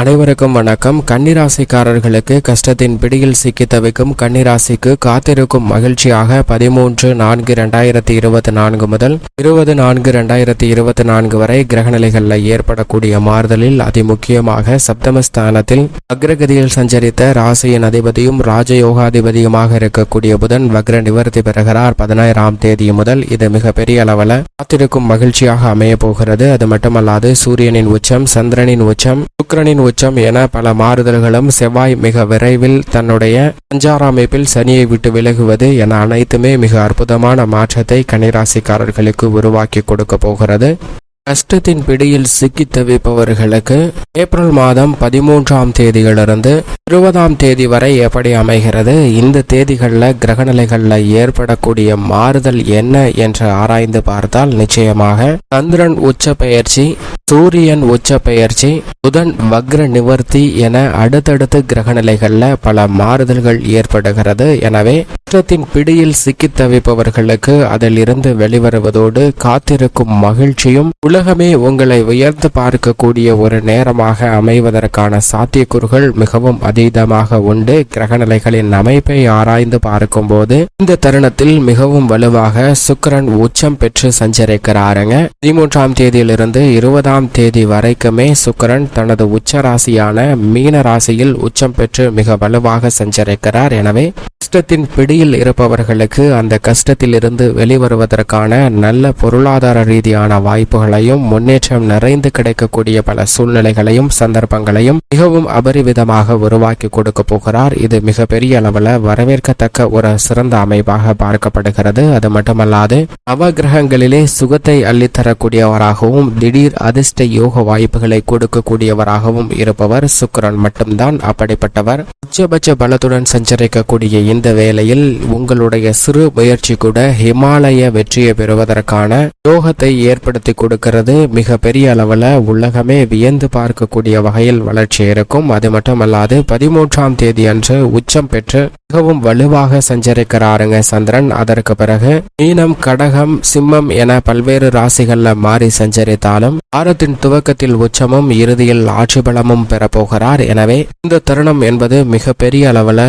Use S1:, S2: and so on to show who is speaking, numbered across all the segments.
S1: அனைவருக்கும் வணக்கம். கன்னிராசிக்காரர்களுக்கு கஷ்டத்தின் பிடியில் சிக்கி தவிக்கும் கன்னிராசிக்கு காத்திருக்கும் மகிழ்ச்சியாக பதிமூன்று நான்கு இரண்டாயிரத்தி இருபத்தி நான்கு முதல் இருபது நான்கு இரண்டாயிரத்தி இருபத்தி நான்கு வரை கிரகநிலைகளில் ஏற்படக்கூடிய மாறுதலில் அதிமுக்கியமாக சப்தமஸ்தானத்தில் அக்ரகதியில் சஞ்சரித்த ராசியின் அதிபதியும் ராஜயோகாதிபதியுமாக இருக்கக்கூடிய புதன் வக்ர நிவர்த்தி பெறுகிறார். பதினாயிரம் தேதி முதல் இது மிகப்பெரிய அளவில் காத்திருக்கும் மகிழ்ச்சியாக அமைய போகிறது. அது மட்டுமல்லாது சூரியனின் உச்சம் சந்திரனின் உச்சம் சுக்கிரனின் உச்சம் என பல மாறுதல்களும் செவ்வாய் மிக விரைவில் தன்னுடைய சஞ்சார அமைப்பில் சனியை விட்டு விலகுவது என அனைத்துமே மிக அற்புதமான மாற்றத்தை கனிராசிக்காரர்களுக்கு உருவாக்கி கொடுக்க போகிறது. கஷ்டத்தின் பிடியில் சிக்கி தவிப்பவர்களுக்கு ஏப்ரல் மாதம் பதிமூன்றாம் தேதியிலிருந்து இருபதாம் தேதி வரை எப்படி அமைகிறது? இந்த தேதிகளில் கிரகநிலைகளில் ஏற்படக்கூடிய மாறுதல் என்ன என்று ஆராய்ந்து பார்த்தால் நிச்சயமாக சந்திரன் உச்ச பெயர்ச்சி சூரியன் உச்ச பெயர்ச்சி புதன் வக்ர நிவர்த்தி என அடுத்தடுத்து கிரகநிலைகளில் பல மாறுதல்கள் ஏற்படுகிறது. எனவே கஷ்டத்தின் பிடியில் சிக்கித் தவிப்பவர்களுக்கு அதிலிருந்து வெளிவருவதோடு காத்திருக்கும் மகிழ்ச்சியும் உலகமே உங்களை உயர்ந்து பார்க்கக்கூடிய ஒரு நேரமாக அமைவதற்கான சாத்தியக்கூறுகள் மிகவும் அதீதமாக உண்டு. கிரகநிலைகளின் அமைப்பை ஆராய்ந்து பார்க்கும்போது இந்த தருணத்தில் மிகவும் வலுவாக சுக்கரன் உச்சம் பெற்று சஞ்சரிக்கிறாருங்க. பதிமூன்றாம் தேதியிலிருந்து இருபதாம் தேதி வரைக்குமே சுக்கரன் தனது உச்ச ராசியான மீன ராசியில் உச்சம் பெற்று மிக வலுவாக சஞ்சரிக்கிறார். எனவே கஷ்டத்தின் பிடியில் இருப்பவர்களுக்கு அந்த கஷ்டத்திலிருந்து வெளிவருவதற்கான நல்ல பொருளாதார ரீதியான வாய்ப்புகளையும் முன்னேற்றம் நிறைந்து கிடைக்கக்கூடிய பல சூழ்நிலைகளையும் சந்தர்ப்பங்களையும் மிகவும் அபரிவிதமாக உருவாக்கி கொடுக்க போகிறார். இது மிகப்பெரிய அளவில் வரவேற்கத்தக்க ஒரு சிறந்த அமைப்பாக பார்க்கப்படுகிறது. அது மட்டுமல்லாது நவகிரகங்களிலே சுகத்தை அள்ளித்தரக்கூடியவராகவும் திடீர் அதிர்ஷ்ட யோக வாய்ப்புகளை கொடுக்கக்கூடியவராகவும் இருப்பவர் சுக்கரன் மட்டும்தான். அப்படிப்பட்டவர் உச்சபட்ச பலத்துடன் சஞ்சரிக்கக்கூடிய இந்த வேளையில் உங்களுடைய சிறு முயற்சி கூட ஹிமாலய வெற்றியை பெறுவதற்கான யோகத்தை ஏற்படுத்தி கொடுக்கிறது. மிக பெரிய அளவில் உலகமே வியந்து பார்க்கக்கூடிய வகையில் வளர்ச்சி இருக்கும். அது மட்டுமல்லாது பதிமூன்றாம் தேதி அன்று உச்சம் பெற்று மிகவும் வலுவாக சஞ்சரிக்கிறாருங்க சந்திரன். அதற்கு பிறகு மீனம் கடகம் சிம்மம் என பல்வேறு ராசிகள்ல மாறி சஞ்சரித்தாலும் வாரத்தின் துவக்கத்தில் உச்சமும் இறுதியில் ஆட்சி பலமும் பெறப்போகிறார். எனவே இந்த தருணம் என்பது மிக பெரிய அளவில்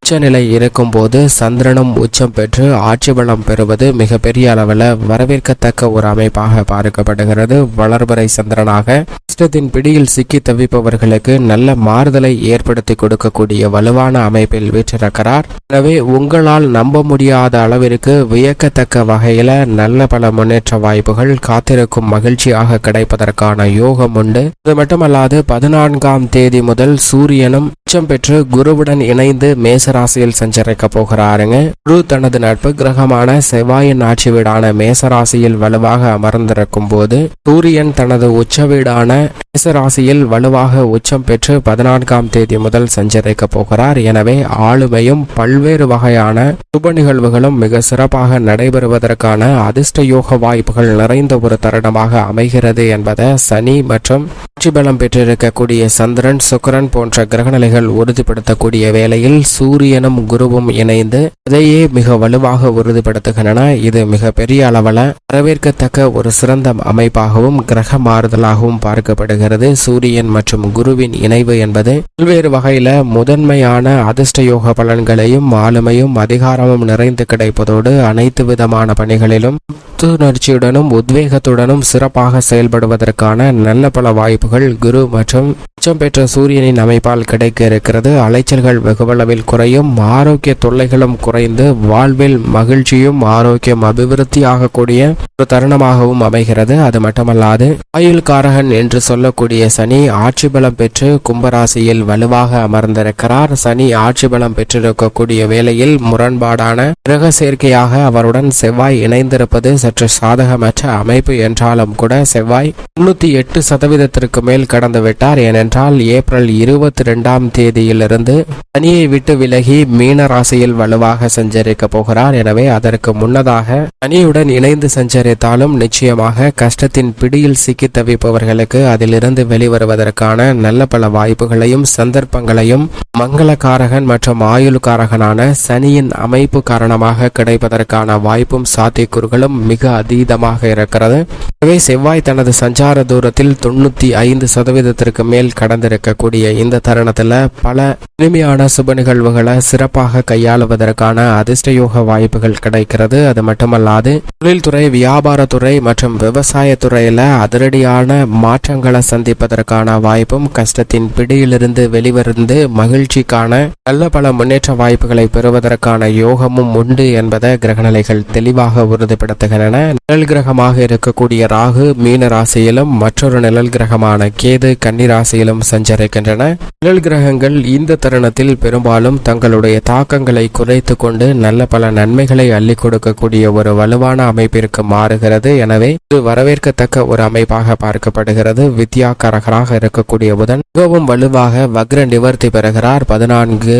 S1: உச்சநிலை இருக்கும் போது சந்திரனும் உச்சம் பெற்று ஆட்சி பலம் பெறுவது மிக பெரிய அளவில் வரவேற்கத்தக்க ஒரு அமைப்பாக பார்க்கப்படுகிறது. வளர்பறை சந்திரனாக கஷ்டத்தின் பிடியில் சிக்கி தவிப்பவர்களுக்கு நல்ல மாறுதலை ஏற்படுத்தி கொடுக்கக்கூடிய வலுவான அமைப்பில் வீற்றிருக்கிறார். எனவே உங்களால் நம்ப முடியாத அளவிற்கு வியக்கத்தக்க வகையில நல்ல பல முன்னேற்ற வாய்ப்புகள் காத்திருக்கும் மகிழ்ச்சியாக கிடைப்பதற்கான யோகம் உண்டு. அது மட்டுமல்லாது பதினான்காம் தேதி முதல் சூரியனும் உச்சம் பெற்று குருவுடன் இணைந்து மேசராசியில் சஞ்சரிக்க போகிறாருங்க. குரு தனது நட்பு கிரகமான செவ்வாயின் ஆட்சி வீடான மேசராசியில் வலுவாக அமர்ந்திருக்கும் போது சூரியன் தனது உச்ச வீடான மேசராசியில் வலுவாக உச்சம் பெற்று பதினான்காம் தேதி முதல் சஞ்சரிக்க போகிறார். எனவே ஆளுமையும் பல்வேறு வகையான சுப நிகழ்வுகளும் மிக சிறப்பாக நடைபெறுவதற்கான அதிர்ஷ்ட யோக வாய்ப்புகள் நிறைந்த ஒரு தருணமாக அமைகிறது என்பதை சனி மற்றும் பலம் பெற்றிருக்கக்கூடிய சந்திரன் சுக்கரன் போன்ற கிரகநிலைகள் உறுதிப்படுத்தக்கூடிய வேளையில் சூரியனும் குருவும் இணைந்து அதையே மிக வலுவாக உறுதிப்படுத்துகின்றன. இது மிக பெரிய அளவில் வரவேற்கத்தக்க ஒரு சிறந்த அமைப்பாகவும் கிரக மாறுதலாகவும் பார்க்க பார்க்கப்படுகிறது சூரியன் மற்றும் குருவின் இணைவு என்பது பல்வேறு வகையில முதன்மையான அதிர்ஷ்ட யோக பலன்களையும் ஆளுமையும் அதிகாரமும் நிறைந்து கிடைப்பதோடு அனைத்து விதமான பணிகளிலும் புத்துணர்ச்சியுடனும் உத்வேகத்துடனும் சிறப்பாக செயல்படுவதற்கான நல்ல பல வாய்ப்புகள் குரு மற்றும் உச்சம் பெற்ற சூரியனின் அமைப்பால் கிடைக்க இருக்கிறது. அலைச்சல்கள் வெகுவளவில் குறையும் ஆரோக்கிய தொல்லைகளும் குறைந்து வாழ்வில் மகிழ்ச்சியும் ஆரோக்கியம் அபிவிருத்தி ஆகக்கூடிய ஒரு தருணமாகவும் அமைகிறது. அது மட்டுமல்லாது ஆயுள்காரகன் என்று சொல்லக்கூடிய சனி ஆட்சி பலம் பெற்று கும்பராசியில் வலுவாக அமர்ந்திருக்கிறார். சனி ஆட்சி பலம் பெற்றிருக்கக்கூடிய வேளையில் முரண்பாடான கிரக சேர்க்கையாக அவருடன் செவ்வாய் இணைந்திருப்பது சற்று சாதகமற்ற அமைப்பு என்றாலும் கூட செவ்வாய் முன்னூத்தி எட்டு சதவீதத்திற்கு மேல் கடந்துவிட்டார். ஏனென்றால் ஏப்ரல் இருபத்தி ரெண்டாம் தேதியிலிருந்து சனியை விட்டு விலகி மீன ராசியில் வலுவாக சஞ்சரிக்க போகிறார். எனவே அதற்கு முன்னதாக சனியுடன் இணைந்து சஞ்சரித்தாலும் நிச்சயமாக கஷ்டத்தின் பிடியில் சிக்கி தவிப்பவர்களுக்கு அதிலிருந்து வெளிவருவதற்கான நல்ல பல வாய்ப்புகளையும் சந்தர்ப்பங்களையும் மங்களக்காரகன் மற்றும் ஆயுள்காரகனான சனியின் அமைப்பு காரணமாக கிடைப்பதற்கான வாய்ப்பும் சாத்தியக்கூறுகளும் மிக மிக அதீதமாக இருக்கிறது. எனவே செவ்வாய் தனது சஞ்சார தூரத்தில் தொண்ணூத்தி ஐந்து சதவீதத்திற்கு மேல் கடந்திருக்கக்கூடிய இந்த தருணத்துல பல இனிமையான சுப நிகழ்வுகளை சிறப்பாக கையாளுவதற்கான அதிர்ஷ்டயோக வாய்ப்புகள் கிடைக்கிறது. அது மட்டுமல்லாது தொழில்துறை வியாபாரத்துறை மற்றும் விவசாயத்துறையில அதிரடியான மாற்றங்களை சந்திப்பதற்கான வாய்ப்பும் கஷ்டத்தின் பிடியிலிருந்து வெளிவருந்து மகிழ்ச்சிக்கான நல்ல பல முன்னேற்ற வாய்ப்புகளை பெறுவதற்கான யோகமும் உண்டு என்பதை கிரகநிலைகள் தெளிவாக உறுதிப்படுத்துகின்றன. நிழல் கிரகமாக இருக்கக்கூடிய ராகு மீன ராசியிலும் மற்றொரு நிழல் கிரகமான கேது கன்னி ராசியிலும் சஞ்சரிக்கின்றன. நிழல் கிரகங்கள் இந்த தருணத்தில் பெரும்பாலும் தங்களுடைய தாக்கங்களை குறைத்து கொண்டு நல்ல பல நன்மைகளை அள்ளி கொடுக்கக்கூடிய ஒரு வலுவான அமைப்பிற்கு மாறுகிறது. எனவே இது வரவேற்கத்தக்க ஒரு அமைப்பாக பார்க்கப்படுகிறது. வித்யாகரகராக இருக்கக்கூடிய புதன் மிகவும் வலுவாக வக்ர நிவர்த்தி பெறுகிறார். பதினான்கு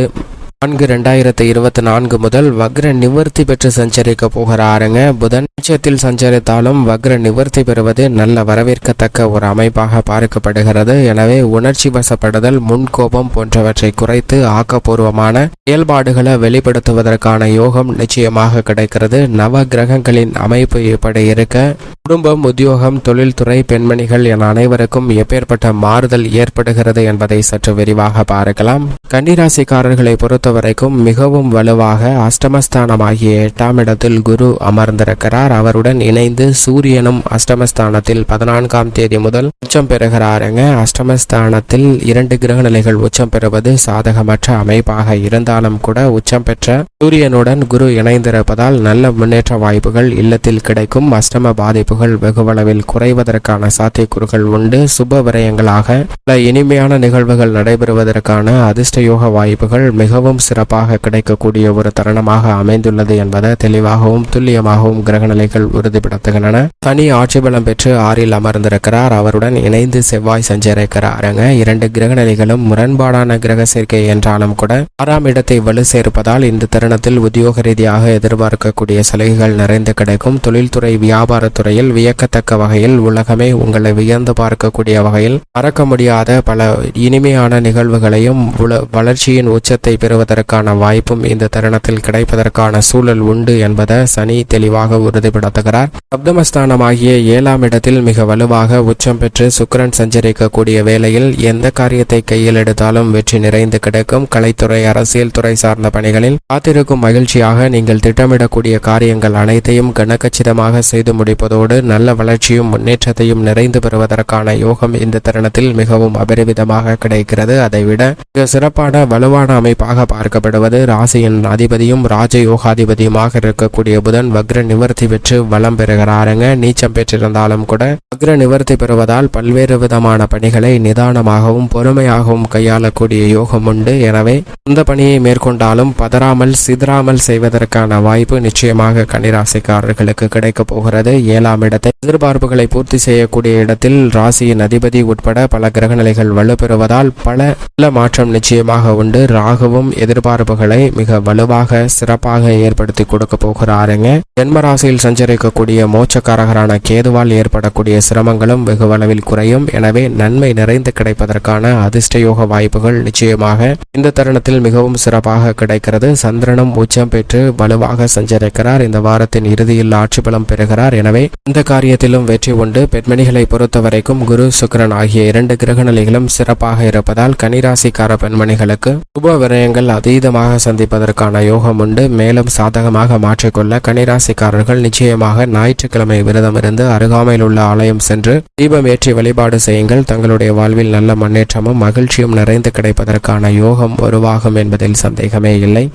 S1: நான்கு ரெண்டாயிரத்தி இருபத்தி நான்கு முதல் வக்ர நிவர்த்தி பெற்று சஞ்சரிக்க போகிறாருங்க. புதன் உச்சத்தில் சஞ்சரித்தாலும் வக்ர நிவர்த்தி பெறுவது நல்ல வரவேற்கத்தக்க ஒரு அமைப்பாக பார்க்கப்படுகிறது. எனவே உணர்ச்சி வசப்படுதல் முன்கோபம் போன்றவற்றை குறைத்து ஆக்கப்பூர்வமான செயல்பாடுகளை வெளிப்படுத்துவதற்கான யோகம் நிச்சயமாக கிடைக்கிறது. நவ கிரகங்களின் அமைப்பு இப்படி இருக்க குடும்பம் உத்தியோகம் தொழில்துறை பெண்மணிகள் என அனைவருக்கும் எப்பேற்பட்ட மாறுதல் ஏற்படுகிறது என்பதை சற்று விரிவாக பார்க்கலாம். கன்னிராசிக்காரர்களை பொறுத்தவரைக்கும் மிகவும் வலுவாக அஷ்டமஸ்தானமாகிய எட்டாம் இடத்தில் குரு அமர்ந்திருக்கிறார். அவருடன் இணைந்து சூரியனும் அஷ்டமஸ்தானத்தில் பதினான்காம் தேதி முதல் உச்சம் பெறுகிறாருங்க அஷ்டமஸ்தானத்தில் இரண்டு கிரக நிலைகள் உச்சம் பெறுவது சாதகமற்ற அமைப்பாக இருந்தாலும் கூட உச்சம் பெற்ற சூரியனுடன் குரு இணைந்திருப்பதால் நல்ல முன்னேற்ற வாய்ப்புகள் இல்லத்தில் கிடைக்கும். அஷ்டம பாதிப்புகள் வெகுவளவில் குறைவதற்கான சாத்தியக்கூறுகள் உண்டு. சுப விரயங்களாக பல இனிமையான நிகழ்வுகள் நடைபெறுவதற்கான அதிர்ஷ்ட யோக வாய்ப்புகள் மிகவும் சிறப்பாக கிடைக்கக்கூடிய ஒரு தருணமாக அமைந்துள்ளது என்பதை தெளிவாகவும் துல்லியமாகவும் கிரகநிலைகள் உறுதிப்படுத்துகின்றன. தனி ஆட்சி பலம் பெற்று ஆறில் அமர்ந்திருக்கிறார். அவருடன் இணைந்து செவ்வாய் சஞ்சரிக்கிறாருங்க. இரண்டு கிரகநிலைகளும் முரண்பாடான கிரக சேர்க்கை என்றாலும் கூட ஆறாம் இடத்தை வலு சேர்ப்பதால் இந்த தருணத்தில் உத்தியோக ரீதியாக எதிர்பார்க்கக்கூடிய சலுகைகள் நிறைந்து கிடைக்கும். தொழில்துறை வியாபாரத்துறையில் வியக்கத்தக்க வகையில் உலகமே உங்களை வியந்து பார்க்கக்கூடிய வகையில் மறக்க முடியாத பல இனிமையான நிகழ்வுகளையும் வளர்ச்சியின் உச்சத்தை பெறுவதற்கான வாய்ப்பும் இந்த தருணத்தில் கிடைப்பதற்கான சூழல் உண்டு என்பதை சனி தெளிவாக உறுதிப்படுத்துகிறார். சப்தமஸ்தானமாகிய ஏழாம் இடத்தில் மிக வலுவாக உச்சம் பெற்று சுக்கிரன் சஞ்சரிக்கக்கூடிய வேளையில் எந்த காரியத்தை கையில் எடுத்தாலும் வெற்றி நிறைந்து கிடைக்கும். கலைத்துறை அரசியல் துறை சார்ந்த பணிகளில் காத்திருக்கும் மகிழ்ச்சியாக நீங்கள் திட்டமிடக்கூடிய காரியங்கள் அனைத்தையும் கனக்கச்சிதமாக செய்து முடிப்பதோடு நல்ல வளர்ச்சியும் முன்னேற்றத்தையும் நிறைந்து பெறுவதற்கான யோகம் இந்த தருணத்தில் மிகவும் அபரிவிதமாக கிடைக்கிறது. அதைவிட மிக சிறப்பான வலுவான அமைப்பாக பார்க்கப்படுவது ராசியின் அதிபதியும் ராஜயோகாதிபதியுமாக இருக்கக்கூடிய புதன் வக்ர நிவர்த்தி பெற்று வலம் பெறுகிறாருங்க. நீச்சம் பெற்றிருந்தாலும் கூட வக்ர நிவர்த்தி பெறுவதால் பல்வேறு விதமான பணிகளை நிதானமாகவும் பொறுமையாகவும் கையாளக்கூடிய யோகம் உண்டு. எனவே அந்த பணியை மேற்கொண்டாலும் பதறாமல் சிதறாமல் செய்வதற்கான வாய்ப்பு நிச்சயமாக கன்னிராசிக்காரர்களுக்கு கிடைக்கப் போகிறது. ஏழாம் இடத்தை எதிர்பார்ப்புகளை பூர்த்தி செய்யக்கூடிய இடத்தில் ராசியின் அதிபதி உட்பட பல கிரகநிலைகள் வலுப்பெறுவதால் பல நல்ல மாற்றம் நிச்சயமாக உண்டு. ராகுவும் எதிர்பார்ப்புகளை மிக வலுவாக சிறப்பாக ஏற்படுத்தி கொடுக்க போகிறாருங்க. ஜென்ம ராசியில் சஞ்சரிக்கக்கூடிய மோட்சக்காரகரான கேதுவால் ஏற்படக்கூடிய சிரமங்களும் வெகுவளவில் குறையும். எனவே நன்மை நிறைந்து கிடைப்பதற்கான அதிர்ஷ்டயோக வாய்ப்புகள் நிச்சயமாக இந்த தருணத்தில் மிகவும் சிறப்பாக கிடைக்கிறது. சந்திரன் சந்திரனும் உச்சம் பெற்று வலுவாக சஞ்சரிக்கிறார். இந்த வாரத்தின் இறுதியில் ஆட்சி பலம் பெறுகிறார். எனவே இந்த காரியத்திலும் வெற்றி உண்டு. பெண்மணிகளை பொறுத்தவரைக்கும் குரு சுக்கிரன் ஆகிய இரண்டு கிரகநிலைகளும் சிறப்பாக இருப்பதால் கனிராசிக்கார பெண்மணிகளுக்கு உப விரயங்கள் அதீதமாக சந்திப்பதற்கான யோகம் உண்டு. மேலும் சாதகமாக மாற்றிக்கொள்ள கனிராசிக்காரர்கள் நிச்சயமாக ஞாயிற்றுக்கிழமை விரதம் இருந்து அருகாமையில் உள்ள ஆலயம் சென்று தீபம் ஏற்றி வழிபாடு செய்யுங்கள். தங்களுடைய வாழ்வில் நல்ல முன்னேற்றமும் மகிழ்ச்சியும் நிறைந்து கிடைப்பதற்கான யோகம் உருவாகும் என்பதில் சந்தேகமே இல்லை.